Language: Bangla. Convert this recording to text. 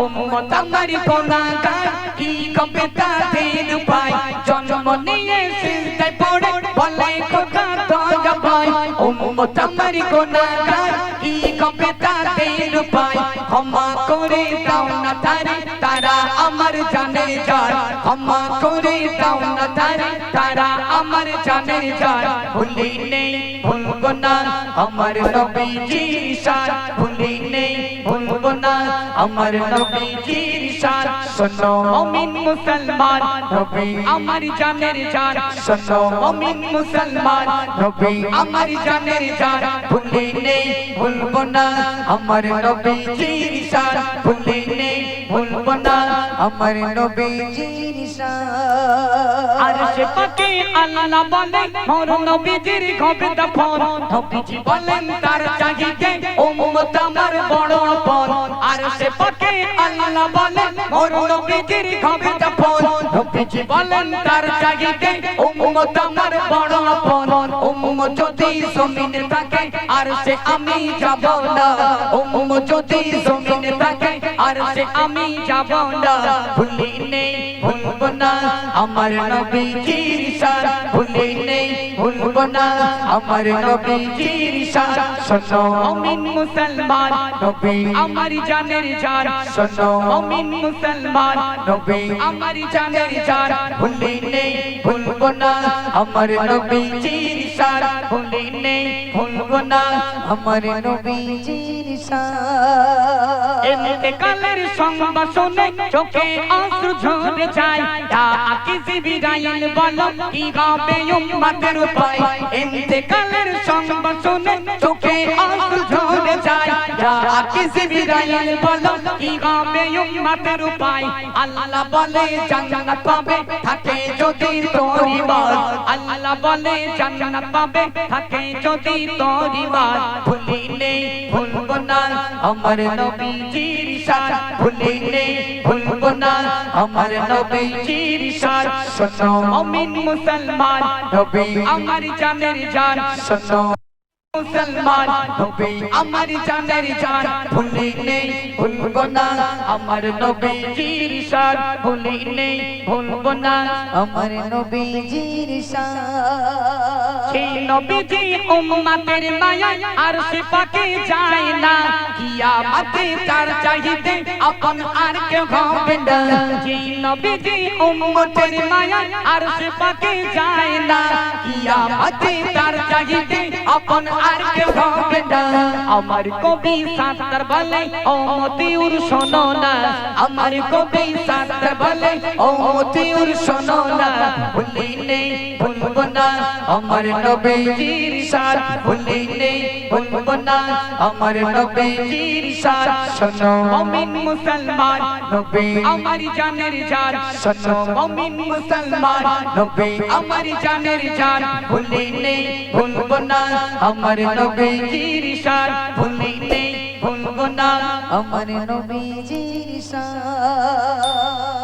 উম্মত আমার গুনাহগার কি কবে তাদের পায়। জন্ম নিয়ে সিজদায় পড়ে, বলে খোদা দয়া পাই উম্মত কি কবে উপায় ক্ষমা করে দাও না তারে, তারা আমার জানের যার। ক্ষমা করে দাও না তারে, তারা আমার জানের যার। ভুলি নেই, ভুলব না, আমার নবীজির শান ভুলি নেই, ভুলব না, আমার নবীজির শান শোনো মুমিন মুসলমান, নবী আমার জানের জান শোনো মুমিন মুসলমান, নবী আমার জানের জান ভুলি নেই ভুলব না, আমার নবীজির শান ভুলি নেই ভুলব না, আমার নবীজির শান আরশে পাকে আল্লাহ বলে, মোর নবীজির ঘবে দফন। নবীজি বলেন, তার চাহিদে উম্মত আমার বড় আপন। আরশে পাকে আল্লাহ বলে, মোর নবীজির ঘবে দফন। নবীজি বলেন, তার উম্মত যদি জমিন থাকে আর সে আমি যাব না। উম যদি জমিন থাকে সে আমি যাব না। ভুলি নেই ভুলব না। আমার নবীজির শান ভুলি নেই ভুলব না। আমার নবীজির শান শোনো। মুমিন মুসলমান নবী। আমার জানের জান। শোনো। মুমিন মুসলমান নবী। আমার জানের জান। ভুলি নেই ভুলব না। আমার নবীজির শান ভুলি নেই ভুলব না। আমার নবীজির শান ইন্তেকালের সংবাদ শুনে চোখে অশ্রু ঝরে যায়। তা আকি জিবিরাইল বলো? কি হবে উম্মতের উপায়? ইন্তেকালের শুনে চোখে অশ্রু ঝরে যায় তা আকি জিবিরাইল বলো হবে উম্মতের উপায়। আল্লাহ বলে, জান্নাত পাবে, থাকে যদি তোর ইমান আল্লাহ বলে, জান্নাত পাবে, থাকে যদি তোর ইমান ভুলি নেই ভুলব না, আমার নবীজির শান ভুলি নেই ভুলব না, আমার নবীজির শান শোনো, মুমিন মুসলমান, নবী আমার জানের জান। শোনো। মুসলমান নবী, আমার জানের জান ভুলি নেই, ভুলব না। আমার নবীজির শান ভুলি নেই, ভুলব না। আমার নবীজির শান। সেই নবীজি উম্মতের মায়া আর সে যায় না। কিয়ামতে তার চাহিদে আপন আর কেউ হবে না। সেই নবীজি উম্মতের মায়া আর সে যায় না। কিয়ামতে তার চাহিদে আপন আমার কবি সাস্তার বলে ও মতিউর শোনো না আমার কবি সাস্তার বলে, ও মতিউর শোনো না, ভুলি নেই, ভুলব না, আমার নবীজির শান ভুলি নেই, ভুলব না, আমার নবীজির শান শোনো মুমিন মুসলমান, নবী আমার জানের জান, শোনো মুমিন মুসলমান, নবী আমার জানের জান, ভুলি নেই, ভুলব না, আমার নবীজির শান ভুলি নেই ভুলব না আমার নবীজির শান